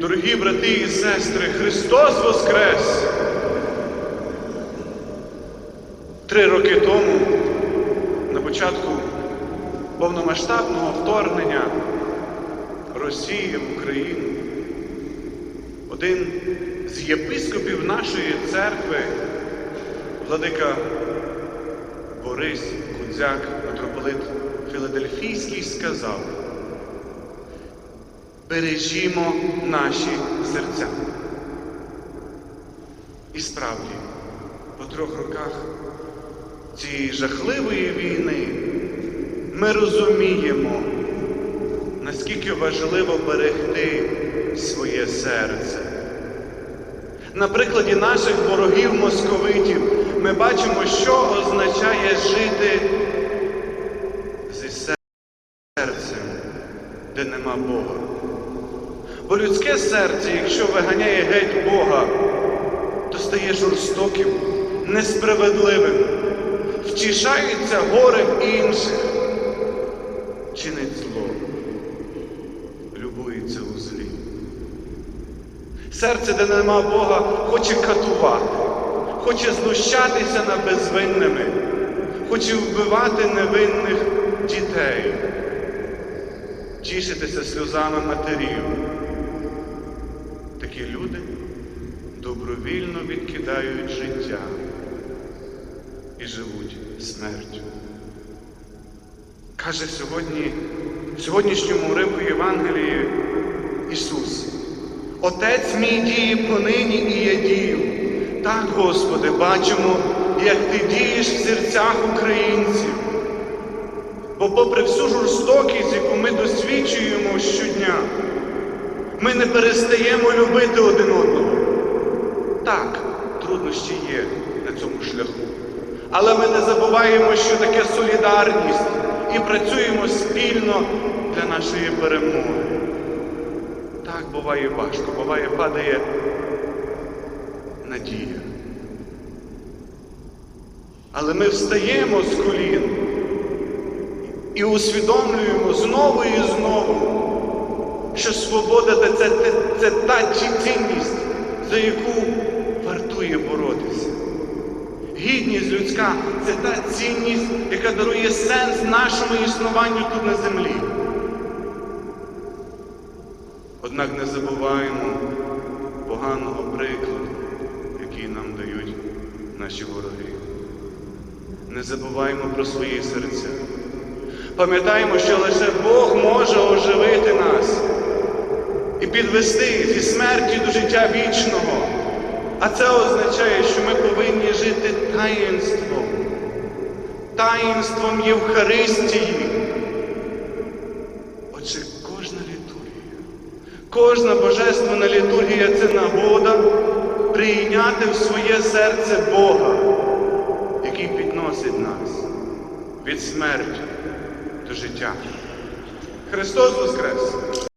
Дорогі брати і сестри, Христос Воскрес! Три роки тому, на початку повномасштабного вторгнення Росії в Україну, один з єпископів нашої церкви, владика Борис Кудзяк, митрополит Філадельфійський, сказав, бережімо наші серця. І справді, по трьох роках цієї жахливої війни ми розуміємо, наскільки важливо берегти своє серце. На прикладі наших ворогів московитів ми бачимо, що означає жити зі серцем, де нема Бога. Бо людське серце, якщо виганяє геть Бога, то стає жорстоким, несправедливим, втішається горем інших, чинить зло, любується у злі. Серце, де нема Бога, хоче катувати, хоче знущатися над безвинними, хоче вбивати невинних дітей, тішитися сльозами матерів. Добровільно відкидають життя і живуть смертю. Каже сьогодні, в сьогоднішньому уривку Євангелії Ісус. Отець мій діє понині і я дію. Так, Господи, бачимо, як Ти дієш в серцях українців. Бо попри всю жорстокість, яку ми досвідчуємо щодня, ми не перестаємо любити один одного. Так, труднощі є на цьому шляху. Але ми не забуваємо, що таке солідарність і працюємо спільно для нашої перемоги. Так, буває важко, буває падає надія. Але ми встаємо з колін і усвідомлюємо знову і знову, що свобода це, це, це, та цінність, за яку вартує боротися. Гідність людська це та цінність, яка дарує сенс нашому існуванню тут на землі. Однак не забуваємо поганого прикладу, який нам дають наші вороги. Не забуваємо про свої серця. Пам'ятаємо, що лише Бог може оживити нас і підвести зі смерті до життя вічного. А це означає, що ми повинні жити таїнством, таїнством Євхаристії. Отже, кожна літургія, кожна божественна літургія це нагода прийняти в своє серце Бога, який підносить нас від смерті до життя. Христос Воскрес!